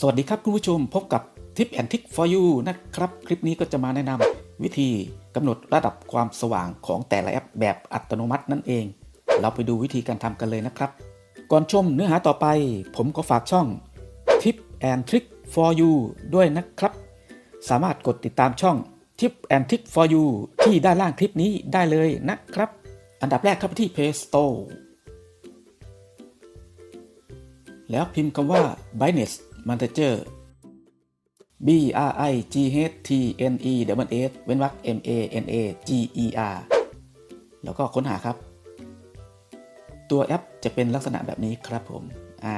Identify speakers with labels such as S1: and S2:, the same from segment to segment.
S1: สวัสดีครับคุณผู้ชมพบกับ Tip and Trick for you นะครับ คลิปนี้ก็จะมาแนะนำวิธีกำหนดระดับความสว่างของแต่ละแอปแบบอัตโนมัตินั่นเอง เราไปดูวิธีการทำกันเลยนะครับ ก่อนชมเนื้อหาต่อไป ผมก็ฝากช่อง Tip and Trick for you ด้วยนะครับ สามารถกดติดตามช่อง Tip and Trick for you ที่ด้านล่างคลิปนี้ได้เลยนะครับ อันดับแรกเข้าไปที่ Play Store แล้วพิมพ์คำว่า Binance Manager B R I G H T N E W S เว้นวรรค M A N A G E R แล้วก็ค้นหาครับ ตัวแอปจะเป็นลักษณะแบบนี้ครับผม อ่า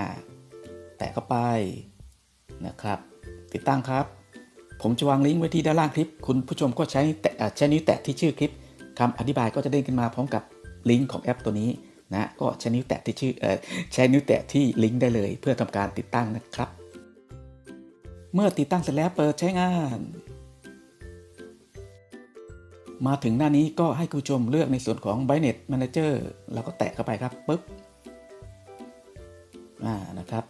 S1: แตะเข้าไปนะครับ ติดตั้งครับ ผมจะวางลิงก์ไว้ที่ด้านล่างคลิป คุณผู้ชมก็ใช้แตะใช้นิ้วแตะที่ชื่อคลิปคำอธิบายก็จะเด้งขึ้นมาพร้อมกับลิงก์ของแอปตัวนี้นะก็ใช้นิ้วแตะที่ชื่อเอ่อใช้นิ้วแตะที่ลิงก์ได้เลย เพื่อทำการติดตั้งนะครับ เมื่อติดตั้งเสร็จแล้วเปิดใช้งาน มาถึงหน้านี้ก็ให้คุณผู้ชมเลือกในส่วนของ Binance Manager เราก็แตะเข้าไปครับปึ๊บอ่านะครับ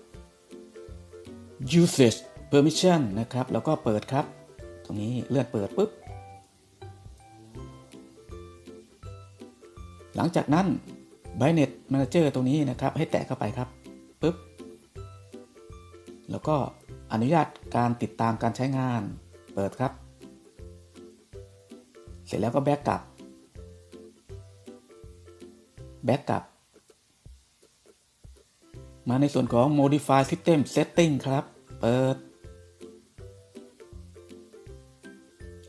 S1: usage permission นะครับ แล้วก็เปิดครับ ตรงนี้เลื่อนเปิดปุ๊บ หลังจากนั้น Binance Manager ตรงนี้นะครับ ให้แตะเข้าไปครับปุ๊บ แล้วก็ อนุญาตการติดตามการใช้งานเปิดครับ เสร็จแล้วก็แบ็กกลับแบ็กกลับ มาในส่วนของ modify system setting ครับ เปิด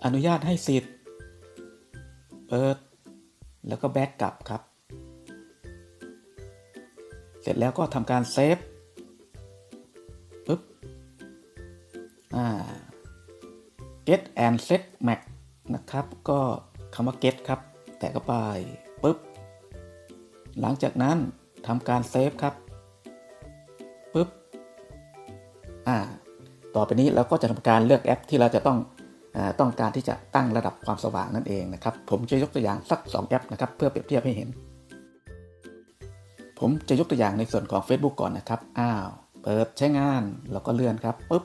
S1: อนุญาตให้สิทธิ์ เปิด แล้วก็แบ็กกลับครับ เสร็จแล้วก็ทำการเซฟ get and set max นะครับ ก็คำว่า get ครับ แตะเข้าไปปึ๊บ หลังจากนั้นทำการเซฟครับปึ๊บอ่าต่อไปนี้เราก็จะทำการเลือกแอปที่เราจะต้องต้องการที่จะตั้งระดับความสว่างนั่นเองนะครับ ผมจะยกตัวอย่างสัก 2 แอปนะครับ เพื่อเปรียบเทียบให้เห็น ผมจะยกตัวอย่างในส่วนของ Facebook ก่อนนะครับ อ้าว เปิดใช้งาน แล้วก็เลื่อนครับปึ๊บ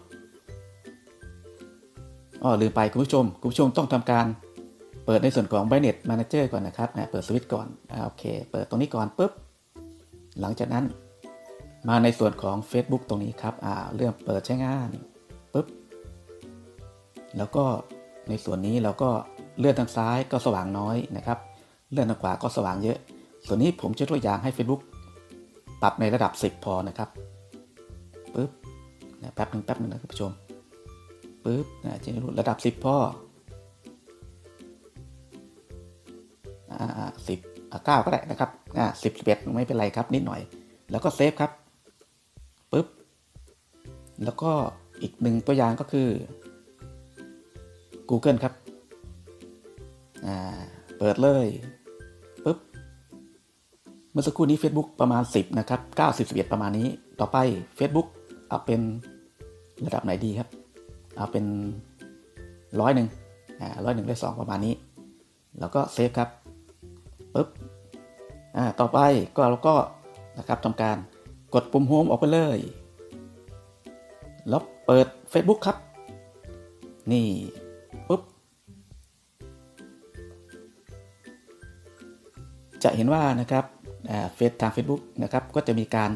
S1: อ๋อลืมไปคุณผู้ชม คุณผู้ชมต้องทำการเปิดในส่วนของ Binance Manager ก่อนนะครับนะเปิดสวิตช์ก่อนอโอเค เปิดตรงนี้ก่อนปึ๊บ หลังจากนั้นมาในส่วนของ Facebook ตรงนี้ครับอ่าเรื่องเปิดใช้งานปึ๊บ แล้วก็ในส่วนนี้เราก็เลื่อนทางซ้ายก็สว่างน้อยนะครับ เลื่อนทางขวาก็สว่างเยอะ ส่วนนี้ผมจะตัวอย่างให้ Facebook ปรับในระดับ 10 พอนะครับปึ๊บแป๊บหนึ่งแป๊บหนึ่งนะคุณผู้ชม ปึ๊บนะจะรู้ระดับ 10พออ่าสิบอ่าเก้าก็ได้นะครับอ่าสิบสิบเอ็ดไม่เป็นไรครับ นิดหน่อย แล้วก็เซฟครับปึ๊บแล้วก็อีกหนึ่งตัวอย่างก็คือ Google ครับอ่าเปิดเลยปึ๊บเมื่อสักครู่นี้ Facebook ประมาณ 10 นะครับ 90 11 ประมาณนี้ ต่อไป Facebook เอาเป็นระดับไหนดีครับ เอาเป็นร้อยหนึ่งอ่าร้อยหนึ่งได้สองประมาณนี้ แล้วก็เซฟครับปึ๊บอ่าต่อไปก็เราก็นะครับทำการกดปุ่มโฮมออกไปเลย แล้วเปิด Facebook ครับ นี่ปุ๊บ จะเห็นว่านะครับเฟซทาง Facebook นะครับ ก็จะมีการ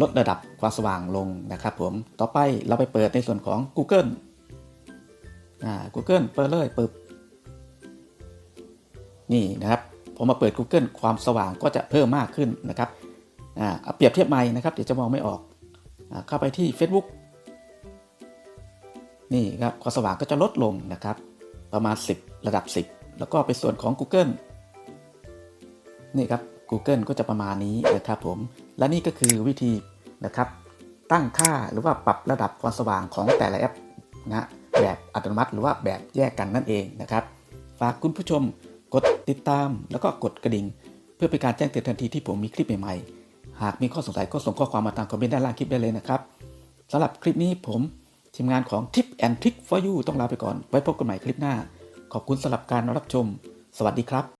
S1: ลดระดับความสว่างลงนะครับผม ต่อไปเราไปเปิดในส่วนของ Google อ่า Google เปิดเลยปึ๊บนี่นะครับผมมาเปิด Google ความสว่างก็จะเพิ่มมากขึ้นนะครับอ่าเอาเปรียบเทียบใหม่นะครับเดี๋ยวจะมองไม่ออกอ่าเข้าไปที่ Facebook นี่ครับความสว่างก็จะลดลงนะครับ ประมาณ 10 ระดับ 10 แล้วก็ไปส่วนของ Google นี่ครับ Google ก็จะประมาณนี้นะครับผม และนี่ก็คือวิธีนะครับ ตั้งค่าหรือว่าปรับระดับความสว่างของแต่ละแอปนะ แบบอัตโนมัติ หรือว่าแบบแยกกันนั่นเองนะครับ ฝากคุณผู้ชมกดติดตามแล้วก็กดกระดิ่ง เพื่อเป็นการแจ้งเตือนทันทีที่ผมมีคลิปใหม่ๆ หากมีข้อสงสัยก็ส่งข้อความมาทางคอมเมนต์ด้านล่างคลิปได้เลยนะครับสำหรับคลิปนี้ผมทีมงานของ Tip and Trick for you ต้องลาไปก่อน ไว้พบกันใหม่คลิปหน้า ขอบคุณสำหรับการรับชม สวัสดีครับ